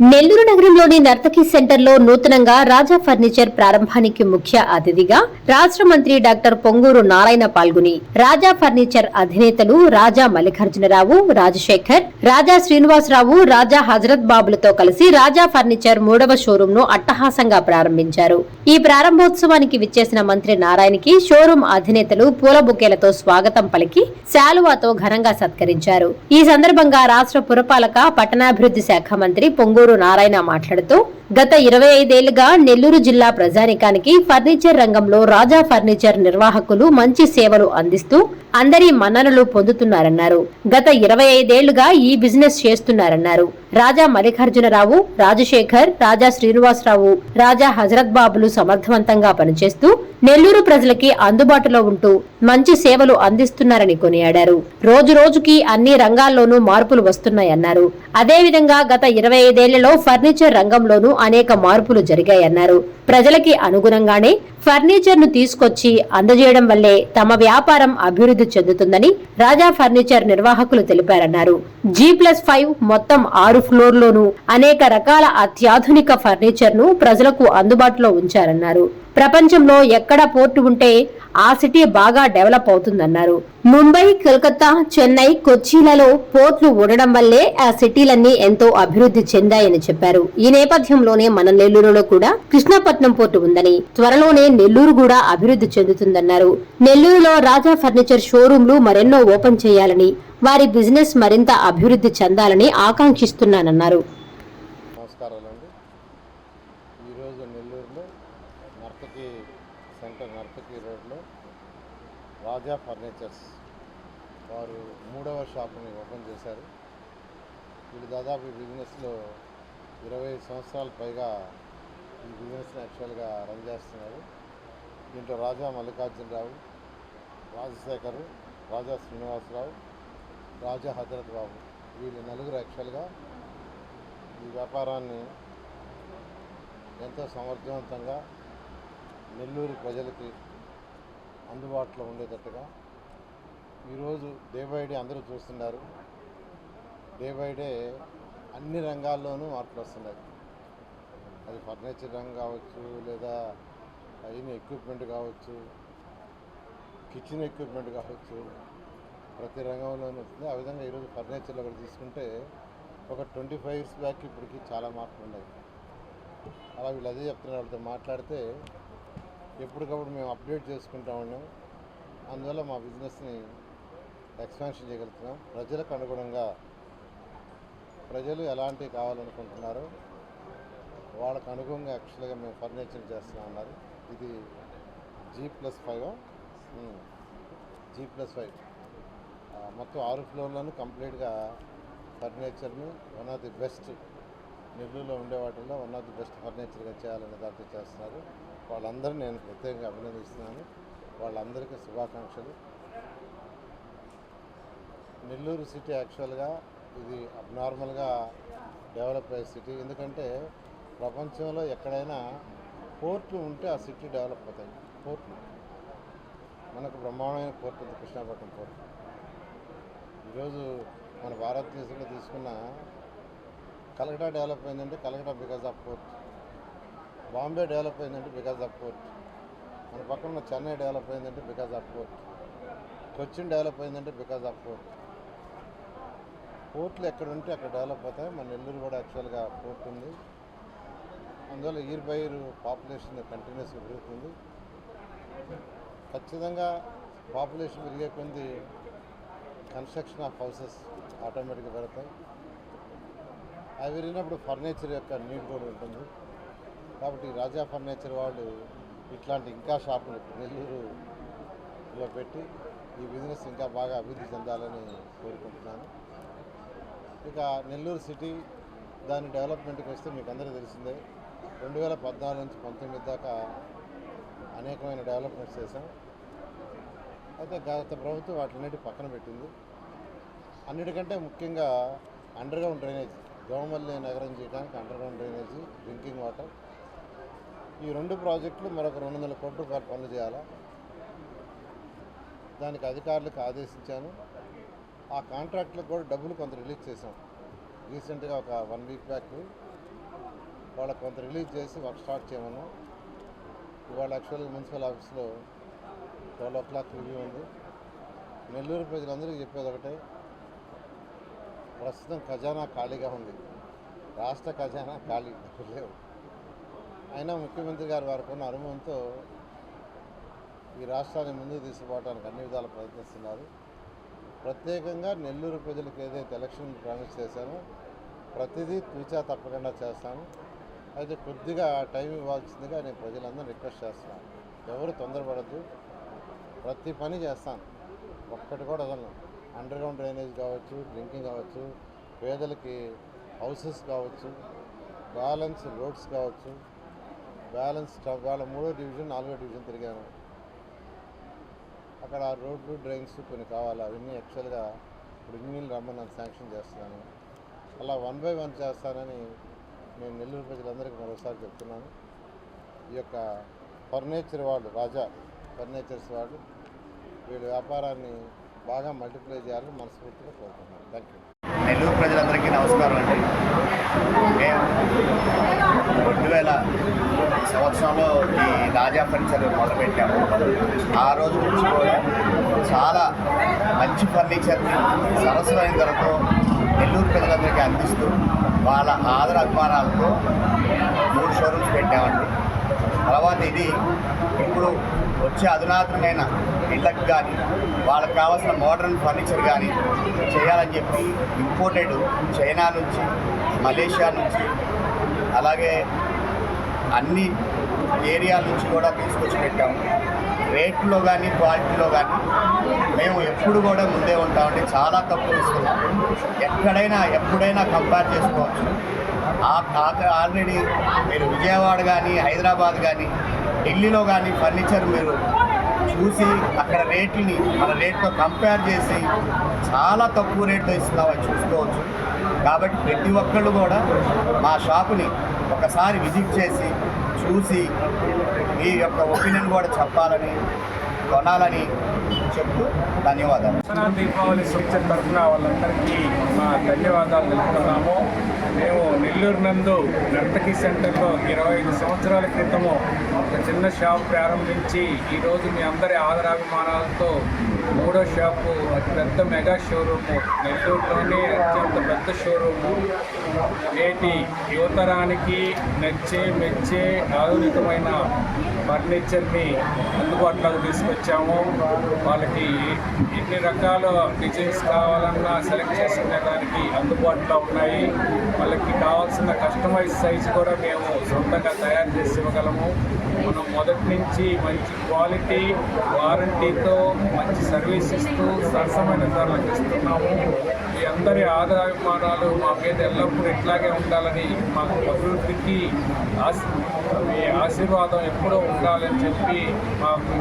నెల్లూరు నగరంలోని నర్తకి సెంటర్లో నూతనంగా రాజా ఫర్నిచర్ ప్రారంభానికి ముఖ్య అతిథిగా రాష్ట్ర మంత్రి డాక్టర్ పొంగూరు నారాయణ పాల్గొని రాజా ఫర్నిచర్ అధినేతలు రాజా మల్లికార్జునరావు రాజశేఖర్ రాజా శ్రీనివాసరావు రాజా హజరత్ బాబులతో కలిసి రాజా ఫర్నిచర్ మూడవ షోరూం ను అట్టహాసంగా ప్రారంభించారు. ఈ ప్రారంభోత్సవానికి విచ్చేసిన మంత్రి నారాయణకి షోరూం అధినేతలు పూల బుకేలతో స్వాగతం పలికి శాలువాతో ఘనంగా సత్కరించారు. ఈ సందర్భంగా రాష్ట్ర పురపాలక పట్టణాభివృద్ధి శాఖ మంత్రి పొంగూరు నారాయణ మాట్లాడుతూ గత ఇరవై ఐదేళ్ళుగా నెల్లూరు జిల్లా ప్రజానికానికి ఫర్నిచర్ రంగంలో రాజా ఫర్నిచర్ నిర్వాహకులు మంచి సేవలు అందిస్తూ అందరి మన్ననలు పొందుతున్నారన్నారు. గత ఇరవై ఐదేళ్ళుగా ఈ బిజినెస్ చేస్తున్నారన్నారు. రాజా మల్లికార్జునరావు రాజశేఖర్ రాజా శ్రీనివాసరావు రాజా హజరత్ బాబులు సమర్థవంతంగా పనిచేస్తూ నెల్లూరు ప్రజలకి అందుబాటులో ఉంటూ మంచి సేవలు అందిస్తున్నారని కొనియాడారు. రోజు రోజుకి అన్ని రంగాల్లోనూ మార్పులు వస్తున్నాయన్నారు. అదేవిధంగా గత ఇరవై ఐదేళ్ళలో ఫర్నిచర్ రంగంలోనూ అనేక మార్పులు జరిగాయన్నారు. ప్రజలకి అనుగుణంగానే ఫర్నిచర్ను తీసుకొచ్చి అందజేయడం వల్లే తమ వ్యాపారం అభివృద్ధి చెందుతుందని రాజా ఫర్నిచర్ నిర్వాహకులు తెలిపారన్నారు. జీ ప్లస్ ఫైవ్ మొత్తం ఆరు ఫ్లోర్లోనూ అనేక రకాల అత్యాధునిక ఫర్నిచర్ను ప్రజలకు అందుబాటులో ఉంచారన్నారు. ప్రపంచంలో ఎక్కడ పోర్టు ఉంటే ఆ సిటీ బాగా డెవలప్ అవుతుందన్నారు. ముంబై కలకత్తా చెన్నై కొచ్చిలలో పోర్ట్లు ఉండడం వల్లే ఆ సిటీలన్నీ ఎంతో అభివృద్ధి చెందాయని చెప్పారు. ఈ నేపథ్యంలోనే మన నెల్లూరులో కూడా కృష్ణపట్నం పోర్టు ఉందని త్వరలోనే నెల్లూరు కూడా అభివృద్ధి చెందుతుందన్నారు. నెల్లూరులో రాజా ఫర్నిచర్ షోరూంలు మరెన్నో ఓపెన్ చేయాలని వారి బిజినెస్ మరింత అభివృద్ధి చెందాలని ఆకాంక్షిస్తున్నానన్నారు. నమస్కారాలండి. ఈరోజు నెల్లూరులో నర్తకి సెంటర్ నర్తకి రోడ్లో రాజా ఫర్నిచర్స్ వారు మూడవ షాపుని ఓపెన్ చేశారు. వీళ్ళు దాదాపు ఈ బిజినెస్లో ఇరవై సంవత్సరాల పైగా ఈ బిజినెస్ని యాక్చువల్గా రన్ చేస్తున్నారు. దీంట్లో రాజా మల్లికార్జునరావు రాజశేఖర్ రాజా శ్రీనివాసరావు రాజా హజరత్ బాబు వీళ్ళు నలుగురు యాక్చువల్గా ఈ వ్యాపారాన్ని ఎంతో సమర్థవంతంగా నెల్లూరు ప్రజలకి అందుబాటులో ఉండేటట్టుగా ఈరోజు డే బై డే అందరూ చూస్తున్నారు. డే బై డే అన్ని రంగాల్లోనూ మార్పులు వస్తున్నాయి. అది ఫర్నిచర్ రంగం కావచ్చు లేదా అయిన ఎక్విప్మెంట్ కావచ్చు కిచెన్ ఎక్విప్మెంట్ కావచ్చు ప్రతి రంగంలోనూ వస్తుంది ఆ విధంగా ఈరోజు ఫర్నిచర్లో కూడా తీసుకుంటే ఒక ట్వంటీ ఫైవ్ ఇయర్స్ బ్యాక్ ఇప్పటికి చాలా మార్పులు ఉన్నాయి. అలా వీళ్ళు అదే చెప్తున్నారు. వాళ్ళతో మాట్లాడితే ఎప్పటికప్పుడు మేము అప్డేట్ చేసుకుంటా ఉన్నాం. అందువల్ల మా బిజినెస్ని ఎక్స్పాన్షన్ చేయగలుగుతున్నాం. ప్రజలకు అనుగుణంగా ప్రజలు ఎలాంటివి కావాలనుకుంటున్నారో వాళ్ళకు అనుగుణంగా యాక్చువల్గా మేము ఫర్నిచర్ చేస్తూ ఉన్నారు ఇది G plus five G plus five మొత్తం ఆరు ఫ్లోర్లను కంప్లీట్గా ఫర్నిచర్ని వన్ ఆఫ్ ది బెస్ట్ నెల్లూరులో ఉండే వాటిల్లో వన్ ఆఫ్ ది బెస్ట్ ఫర్నిచర్గా చేయాలనే దాంతో చేస్తున్నారు. వాళ్ళందరూ నేను ప్రత్యేకంగా అభినందిస్తున్నాను. వాళ్ళందరికీ శుభాకాంక్షలు. నెల్లూరు సిటీ యాక్చువల్గా ఇది అబ్నార్మల్గా డెవలప్ అయ్యే సిటీ. ఎందుకంటే ప్రపంచంలో ఎక్కడైనా పోర్ట్లు ఉంటే ఆ సిటీ డెవలప్ అవుతాయి. పోర్ట్లు మనకు బ్రహ్మాండమైన పోర్ట్ ఉంది కృష్ణాపట్నం పోర్ట్. ఈరోజు మన భారతదేశంలో తీసుకున్న కలకటా డెవలప్ అయిందంటే Calcutta because of port. Bombay develop అయిందంటే బికాజ్ ఆఫ్ పోర్ట్ మన పక్కన ఉన్న చెన్నై డెవలప్ అయిందంటే because of port Cochin develop అయిందంటే బికాజ్ ఆఫ్ పోర్ట్ పోర్ట్లు ఎక్కడ ఉంటే అక్కడ డెవలప్ అవుతాయి. మన నెల్లూరు కూడా యాక్చువల్గా పోర్ట్ ఉంది. అందువల్ల ఇయర్ బై ఇయర్ పాపులేషన్ కంటిన్యూస్గా పెరుగుతుంది. ఖచ్చితంగా పాపులేషన్ పెరిగే కొంది కన్స్ట్రక్షన్ ఆఫ్ హౌసెస్ ఆటోమేటిక్గా పెడతాయి అవి పెరిగినప్పుడు ఫర్నిచర్ యొక్క నీడ్ కూడా ఉంటుంది. కాబట్టి రాజా ఫర్నిచర్ వాళ్ళు ఇట్లాంటి ఇంకా షాపులు నెల్లూరులో పెట్టి ఈ బిజినెస్ ఇంకా బాగా అభివృద్ధి చెందాలని కోరుకుంటున్నాను. ఇక నెల్లూరు సిటీ దాని డెవలప్మెంట్కి వస్తే మీకు అందరికీ తెలిసిందే. రెండు వేల పద్నాలుగు నుంచి పంతొమ్మిది దాకా అనేకమైన డెవలప్మెంట్స్ చేశాం. అయితే గత ప్రభుత్వం వాటిన్నిటి పక్కన పెట్టింది. అన్నిటికంటే ముఖ్యంగా అండర్గ్రౌండ్ డ్రైనేజ్ దోమల్లి నగరం చేయడానికి అండర్గ్రౌండ్ డ్రైనేజీ డ్రింకింగ్ వాటర్ ఈ రెండు ప్రాజెక్టులు మరొక రెండు వందల కోట్ల రూపాయలు పనులు చేయాలా? దానికి అధికారులకు ఆదేశించాను. ఆ కాంట్రాక్ట్లకు కూడా డబ్బులు కొంత రిలీజ్ చేశాం. రీసెంట్గా ఒక వన్ వీక్ బ్యాక్ వాళ్ళకు కొంత రిలీజ్ చేసి వర్క్ స్టార్ట్ చేయమను ఇవాళ యాక్చువల్గా మున్సిపల్ ఆఫీస్లో ట్వెల్వ్ ఓ క్లాక్ రివ్యూ ఉంది. నెల్లూరు ప్రజలందరికీ చెప్పేది ఒకటే ప్రస్తుతం ఖజానా ఖాళీగా ఉంది. రాష్ట్ర ఖజానా ఖాళీ లేవు. అయినా ముఖ్యమంత్రి గారు వారికి ఉన్న అనుభవంతో ఈ రాష్ట్రాన్ని ముందుకు తీసుకుపోవడానికి అన్ని విధాలు ప్రయత్నిస్తున్నారు. ప్రత్యేకంగా నెల్లూరు ప్రజలకు ఏదైతే ఎలక్షన్ ప్రామిస్ చేశానో ప్రతిదీ తూచా తప్పకుండా చేస్తాను. అయితే కొద్దిగా టైం ఇవ్వాల్సిందిగా నేను ప్రజలందరూ రిక్వెస్ట్ చేస్తున్నాను. ఎవరు తొందరపడద్దు. ప్రతి పని చేస్తాను. ఒక్కటి కూడా వదలను. అండర్గ్రౌండ్ డ్రైనేజ్ కావచ్చు డ్రింకింగ్ కావచ్చు పేదలకి హౌసెస్ కావచ్చు బ్యాలెన్స్ రోడ్స్ కావచ్చు బ్యాలెన్స్ వాళ్ళ మూడో డివిజన్ నాలుగో డివిజన్ తిరిగాను. అక్కడ రోడ్లు డ్రైన్స్ కొన్ని కావాలి. అవన్నీ యాక్చువల్గా ఇప్పుడు ఇంజనీర్లు రమ్మని శాంక్షన్ చేస్తున్నాను. అలా వన్ బై వన్ చేస్తానని నేను నెల్లూరు ప్రజలందరికీ మరోసారి చెప్తున్నాను. ఈ యొక్క ఫర్నిచర్ వాళ్ళు రాజా ఫర్నిచర్స్ వాళ్ళు వీళ్ళ వ్యాపారాన్ని బాగా మల్టిప్లై చేయాలని మనస్ఫూర్తిగా కోరుకుంటున్నాను. థ్యాంక్ యూ నెల్లూరు ప్రజలందరికీ నమస్కారం అండి. వేల సంవత్సరంలో ఈ రాజా ఫర్నిచర్ మొదలుపెట్టాము. ఆ రోజు నుంచి కూడా చాలా మంచి ఫర్నిచర్ని సరసమైన ధరతో నెల్లూరు ప్రజలందరికీ అందిస్తూ వాళ్ళ ఆదర అభిమానాలతో మూడు షోరూమ్స్ పెట్టామండి. తర్వాత ఇది ఇప్పుడు వచ్చే అధునాతనమైన ఇళ్ళకు కానీ వాళ్ళకి కావాల్సిన మోడర్న్ ఫర్నిచర్ కానీ చేయాలని చెప్పి ఇంపోర్టెడ్ చైనా నుంచి మలేషియా నుంచి అలాగే అన్ని ఏరియాల నుంచి కూడా తీసుకొచ్చి పెట్టాము. రేట్లో కానీ క్వాలిటీలో కానీ మేము ఎప్పుడు కూడా ముందే ఉంటామండి. చాలా తక్కువ ఇస్తున్నాం ఎక్కడైనా ఎప్పుడైనా కంపేర్ చేసుకోవచ్చు. ఆల్రెడీ మీరు విజయవాడ కానీ హైదరాబాద్ కానీ ఢిల్లీలో కానీ ఫర్నిచర్ మీరు చూసి అక్కడ రేట్ని మన రేట్తో కంపేర్ చేసి చాలా తక్కువ రేట్లో ఇస్తున్నామని చూసుకోవచ్చు. కాబట్టి ప్రతి ఒక్కళ్ళు కూడా మా షాపుని ఒకసారి విజిట్ చేసి చూసి మీ యొక్క ఒపీనియన్ కూడా చెప్పాలని కొనాలని చెప్తూ ధన్యవాదాలు. దీపావళి సూచన తరఫున వాళ్ళందరికీ మా ధన్యవాదాలు తెలుపుతున్నాము. మేము నెల్లూరు నందు నర్తకి సెంటర్లో ఇరవై ఐదు సంవత్సరాల క్రితము ఒక చిన్న షాప్ ప్రారంభించి ఈరోజు మీ అందరి ఆదరాభిమానాలతో మూడో షాపు అతి పెద్ద మెగా షోరూము నెల్లూరులోనే అత్యంత పెద్ద షోరూము. నేటి యువతరానికి నచ్చే మెచ్చే ఆధునికమైన ఫర్నిచర్ని అందుబాటులోకి తీసుకొచ్చి వచ్చాము. వాళ్ళకి ఎన్ని రకాల డిజైన్స్ కావాలన్నా సెలెక్ట్ చేసుకునే దానికి అందుబాటులో ఉన్నాయి. వాళ్ళకి కావాల్సిన కస్టమైజ్ సైజ్ కూడా మేము సొంతంగా తయారు చేసి ఇవ్వగలము. మనం మొదటి నుంచి మంచి క్వాలిటీ వారంటీతో మంచి సర్వీస్ ఇస్తూ సరసమైన ధరలకు ఇస్తున్నాము మీ అందరి ఆదరాభిమానాలు మా మీద ఎల్లప్పుడూ ఇట్లాగే ఉండాలని మాకు అభివృద్ధికి ఆశ మీ ఆశీర్వాదం ఎప్పుడూ ఉండాలని చెప్పి మాకు